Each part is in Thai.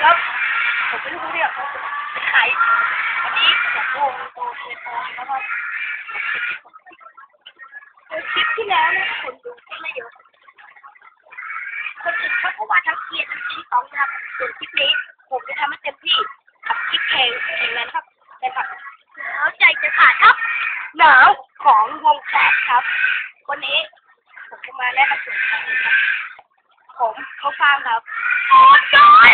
แล้วผมไม่รู้เรียกเขาเป็นใครวันนี้จากวงโตเทโอนะครับคือคลิปที่แล้วนะคนดูไม่เยอะคนอื่นเขาก็ว่าทั้งเคียร์ทั้งชิ้นสองนะครับส่วนคลิปนี้ ผมจะทำให้เต็มที่กับคลิปเพลงเพลงนั้นครับเป็นแบบหนาวใจจะขาดครับ หนาวของวงแคทครับวันนี้ผมจะมาแลกกับส่วนของครับผมเขาฟังครับโอ้ย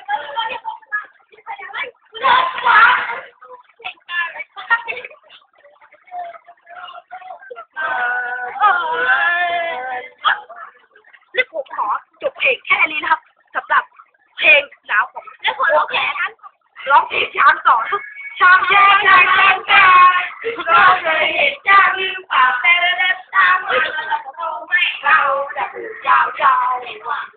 กแค่นี้นะครับสำหรับเพลงหนาวของและคนร้องแขนนั้นร้องเพลช้างต่อช้างแย่งกันกันก็เคยเห็นจ้าลืมเปล่าแต่เล็บตามเราเราไม่เราจะเจ้าเจ้าหวัง